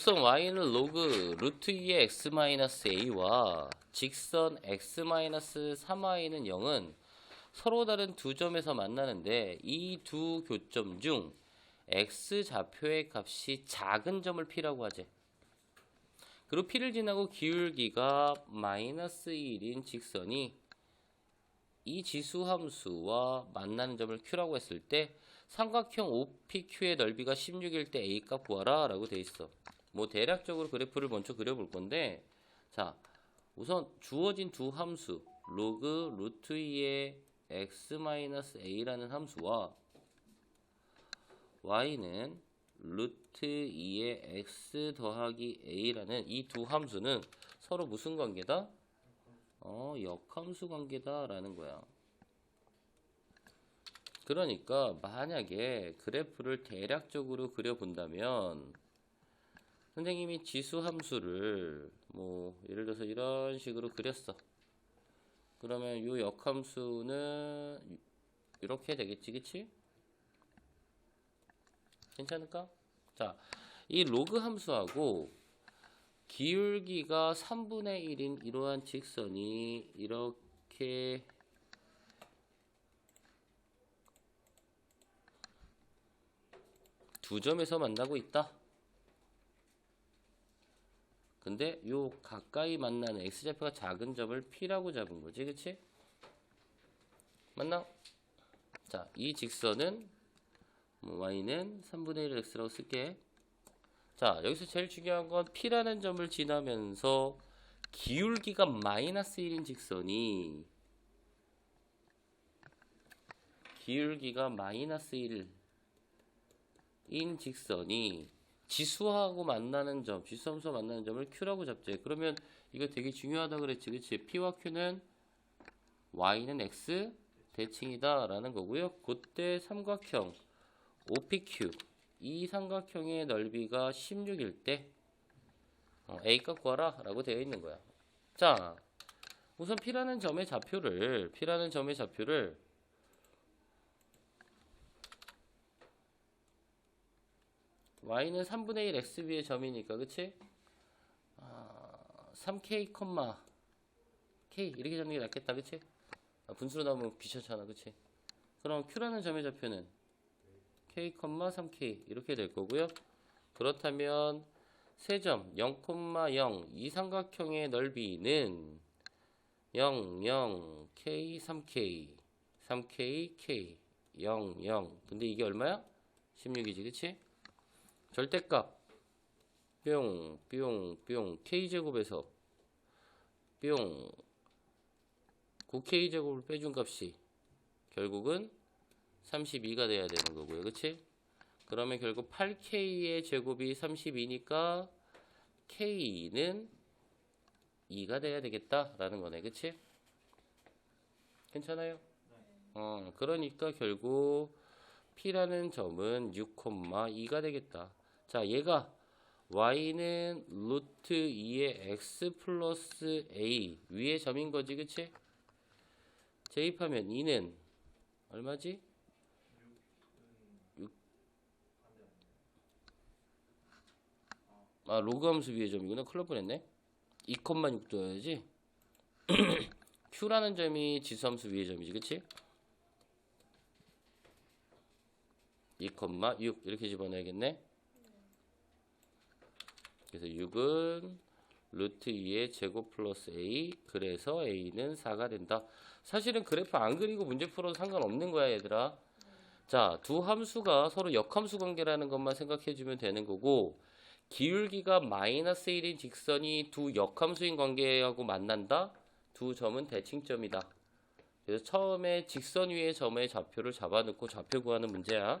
직선 y는 로그 루트 2의 x-a와 직선 x-3y는 0은 서로 다른 두 점에서 만나는데 이 두 교점 중 x 좌표의 값이 작은 점을 p라고 하지. 그리고 p를 지나고 기울기가 마이너스 1인 직선이 이 지수 함수와 만나는 점을 q라고 했을 때 삼각형 OPQ의 넓이가 16일 때 A 값 구하라 라고 돼 있어. 뭐 대략적으로 그래프를 먼저 그려볼 건데 자 우선 주어진 두 함수 로그 루트 2의 x-a라는 함수와 y는 루트 2의 x 더하기 a라는 이 두 함수는 서로 무슨 관계다? 어, 역함수 관계다라는 거야. 그러니까 만약에 그래프를 대략적으로 그려본다면 선생님이 지수 함수를 뭐 예를 들어서 이런 식으로 그렸어. 그러면 이 역함수는 이렇게 되겠지, 그치? 괜찮을까? 자, 이 로그 함수하고 기울기가 3분의 1인 이러한 직선이 이렇게 두 점에서 만나고 있다. 근데 요 가까이 만나는 x좌표가 작은 점을 p라고 잡은 거지, 그치? 맞나? 자, 이 직선은 뭐 y는 3분의 1 x라고 쓸게. 자, 여기서 제일 중요한 건 p라는 점을 지나면서 기울기가 마이너스 1인 직선이 기울기가 마이너스 1인 직선이 지수하고 만나는 점, 지수함수와 만나는 점을 q라고 잡지. 그러면 이거 되게 중요하다 그랬지, 그치? p와 q는 y는 x 대칭이다 라는 거고요. 그때 삼각형 OPQ 이 삼각형의 넓이가 16일 때 어, A값 구하라 라고 되어 있는 거야. 자, 우선 P라는 점의 좌표를 P라는 점의 좌표를 y는 3분의 1 xb의 점이니까 그치? 아, 3k, k 이렇게 잡는 게 낫겠다 그치? 아, 분수로 나오면 귀찮잖아 그치? 그럼 q라는 점의 좌표는 k, 3k 이렇게 될 거고요. 그렇다면 세점 0,0 이 삼각형의 넓이는 0, 0, k, 3k 3k, k 0, 0 근데 이게 얼마야? 16이지 그치? 절대값 뿅, 뿅, 뿅 k제곱에서 뿅 9k제곱을 빼준 값이 결국은 32가 돼야 되는 거고요. 그치? 그러면 결국 8K의 제곱이 32니까 K는 2가 돼야 되겠다라는 거네. 그치? 괜찮아요? 어, 그러니까 결국 P라는 점은 6,2가 되겠다. 자, 얘가 Y는 루트 2의 X 플러스 A 위의 점인 거지, 그치? 대입하면 2는 얼마지? 아 로그 함수 위의 점이구나 큰일 날 뻔했네 2,6 둬야지 q라는 점이 지수함수 위의 점이지 그치? 2,6 이렇게 집어넣어야겠네 그래서 6은 루트 2의 제곱 플러스 a 그래서 a는 4가 된다 사실은 그래프 안 그리고 문제 풀어도 상관없는 거야 얘들아 자 두 함수가 서로 역함수 관계라는 것만 생각해 주면 되는 거고 기울기가 마이너스 1인 직선이 두 역함수인 관계하고 만난다? 두 점은 대칭점이다. 그래서 처음에 직선 위의 점의 좌표를 잡아놓고 좌표 구하는 문제야.